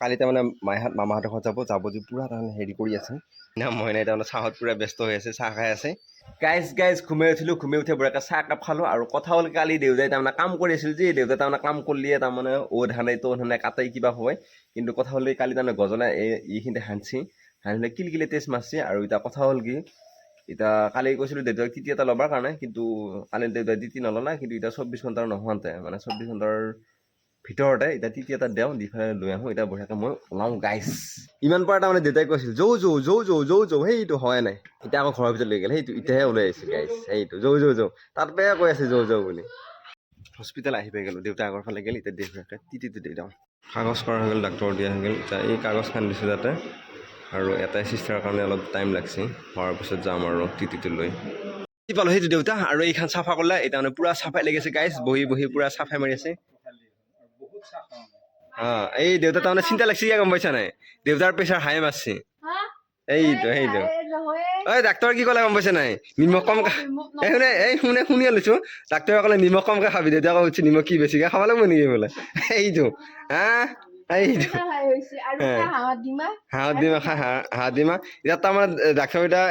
কালি তাৰমানে মাইহাত মামাহঁতৰ ঘৰত যাব যাব যে পূৰা, তাৰমানে হেৰি কৰি আছে। না মই নাই তাৰমানে চাহত পূৰা ব্যস্ত হৈ আছে, চাহ খাই আছে। গাইজ গাইজ ঘুমাই উঠিলোঁ ঘুমাই উঠি বঢ়িয়াকৈ চাহ একাপ খালোঁ আৰু কথা হ'ল কালি দেউতাই তাৰমানে কাম কৰি আছিল যে, দেউতাই তাৰমানে কাম কৰিলিয়ে তাৰমানে অ' ধানে, তো ধানে কাটাই কিবা হয়। কিন্তু কথা হ'ল কালি তাৰমানে গজনা এই এইখিনিতে হানছি হানিলে কিলকিলে তেজ মাৰছি আৰু এতিয়া কথা হ'ল কি, এতিয়া কালি কৈছিলোঁ দেউতাক তিতি এটা ল'বৰ কাৰণে, কিন্তু কালি দেউতাই তিতি নল'লা, কিন্তু এতিয়া চৌব্বিছ ঘণ্টাৰ নোহোৱাতে মানে চৌব্বিছ ঘণ্টাৰ ভিতৰতে এতিয়া তিতি এটা দেওঁ দি পেলাই লৈ আহোঁ এতিয়া বঢ়িয়াকৈ মই ওলাওঁ গাইছ ইমান পৰা তাৰমানে দেউতাই কৈছিল যৌ যৌ যৌ যৌ যৌ যৌ সেইটো হয় নাই? এতিয়া আকৌ ঘৰৰ ভিতৰত লৈ গ'ল সেইটো এতিয়াহে ওলাই আহিছে গাইছ সেইটো যৌ যৌ যৌ তাত বেয়া কৈ আছে যৌ যৌ বুলি। হস্পিটেল আহি পাই গ'লোঁ দেউতা আগৰ ফালে গ'ল এতিয়া দেউতাকে তিতিটো দি দিওঁ। কাগজ কৰা হৈ গ'ল ডাক্তৰ দিয়া হৈ গ'ল এতিয়া এই কাগজখন দিছোঁ তাতে আৰু এটাই চিষ্টাৰৰ কাৰণে অলপ টাইম লাগছে হোৱাৰ পিছত যাম আৰু টিটিটো লৈ। পালোঁ সেইটো দেউতা আৰু এইখন চাফা কৰিলে এতিয়া মানে পূৰা চাফাই লাগিছে গাইছ বহি বহি পূৰা চাফাই মাৰি আছে। অঁ এই দেউতা তাৰমানে চিন্তা লাগিছে কিয় গম পাইছা নাই? দেউতাৰ প্ৰেছাৰ হাই মাৰছে। এইটো সেইটো ঐ ডাক্তৰে কি ক'লে গম পাইছা নাই? নিমখ কমকৈ এই শুনে এই শুনে শুনি লৈছোঁ ডাক্তৰে ক'লে নিমখ কমকৈ খাবি দেউতাই আকৌ উঠি নিমখ কি বেছিকৈ খাব লাগিব নেকি? বোলে। এইটো। হা? এইটো। হাঁহত দিমা খা হাঁহ হাঁহ দিমা এতিয়া তাৰমানে ডাক্তৰ এতিয়া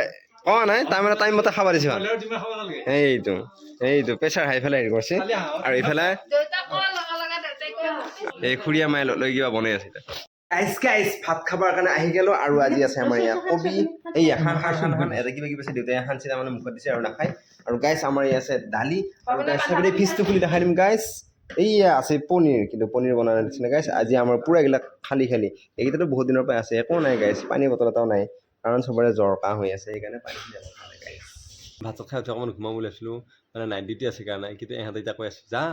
কোৱা নাই তাৰমানে টাইম মতে খাব দিছে এইটো এইটো প্ৰেছাৰ হাই ফেলাই হেৰি কৰিছে। আৰু ইফালে এই খুৰীয়া মায়ে লৈ কিবা বনাই আছে গাইজ গাইজ ভাত খাবৰ কাৰণে আহি গ'লো আৰু আজি আছে আমাৰ ইয়াত কবি। এই খান খান খান খান এটা কিবা কিবি আছে দেউতাই খানছি তাৰমানে মুখত দিছে আৰু নাখায়। আৰু গাইজ আমাৰ ইয়াত আছে দালি। আৰু গাইজ চাবিলে ফিজটো খুলি দেখাই দিম গাইজ এইয়া আছে পনীৰ কিন্তু পনীৰ বনাই দিছিলে গাইজ আজি আমাৰ পূৰা এইবিলাক খালী খালী। এইকেইটাতো বহুত দিনৰ পৰা আছে একো নাই গাইজ পানী বটল এটাও নাই কাৰণ চবৰে জ্বৰ কাহ হৈ আছে সেইকাৰণে পানী ভাত চাত খাই উঠি অকণমান ঘুমাম বুলি আছিলোঁ মানে নাইট ডিউটি আছে কাৰণে কিন্তু ইহঁতে এতিয়া কৈ আছে যা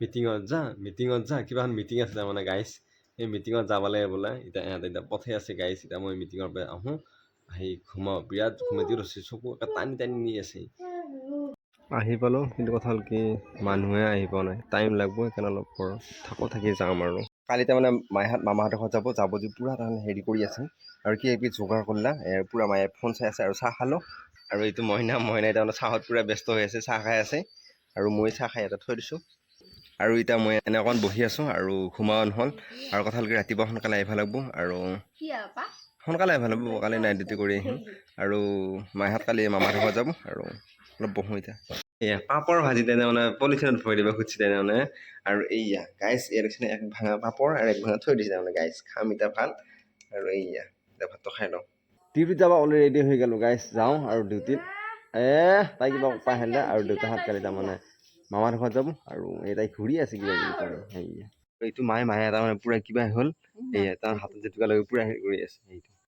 মিটিঙত যা মিটিঙত যা, কিবা এখন মিটিং আছে তাৰমানে গাইজ এই মিটিঙত যাব লাগে বোলে। এতিয়া ইহঁতে এতিয়া পঠাই আছে গাইজ এতিয়া মই মিটিঙৰ পৰা আহোঁ। আহি ঘুমাওঁ। বিৰাট ঘুমাই ৰৈছে চকু একে টানি টানি নি আছে। আহি পালোঁ। কিন্তু কথা হ'ল কি, মানুহে আহি পোৱা নাই। টাইম লাগব সেইকাৰণে অলপ পৰ থাকো, থাকি যাম আৰু। কালি তাৰমানে মাইহাত, মামাহঁতৰ ঘৰত যাব যাব যে পূৰা তাৰমানে হেৰি কৰি আছে। আৰু কি এবিধ যোগাৰ কৰিলা পূৰা মায়ে ফোন চাই আছে আৰু চাহ খালোঁ। আৰু এইটো মইনা, মইনাই তাৰমানে চাহত পূৰা ব্যস্ত হৈ আছে, চাহ খাই আছে। আৰু মই চাহ খাই এটা থৈ দিছোঁ। আৰু এতিয়া মই এনে অকণ বহি আছোঁ আৰু ঘুমাও নহ'ল আৰু কথা হ'ল কি ৰাতিপুৱা সোনকালে আহিব লাগিব আৰু সোনকালে আহিব লাগিব কালি নাইট ডিউটি কৰি আহিম। আৰু মাইহাত কালি মামাহঁতৰ ঘৰত যাব আৰু অলপ বহোঁ এতিয়া। এয়া পাপৰ ভাজি তেনে মানে পলিথিনত ভৰাই দিব খুজিছে তেনেহ'লে আৰু এইয়া গাইছ ইয়াত দেখিছেনে এক ভাঙা পাপৰ আৰু এক ভাঙা থৈ দিছে তাৰমানে গাইছ খাম এতিয়া ভাত। আৰু এইয়া এতিয়া ভাতটো খাই লওঁ। ডিউটিত যাব অলৰেডি ৰেডি হৈ গ'লোঁ গাইছ যাওঁ আৰু ডিউটিত এ তাই কিবা উপায় আহিলে আৰু দেউতাহঁত কালি তাৰমানে। মামাৰ ঘৰত যাব আৰু এটাই ঘূৰি আছে কিবা কিবি কৰি। এইটো মায়ে মায়ে তাৰমানে পূৰা কিবা হ'ল এই তাৰ হাতত জেতুকা লৈ পূৰা হেৰি কৰি আছে সেইটো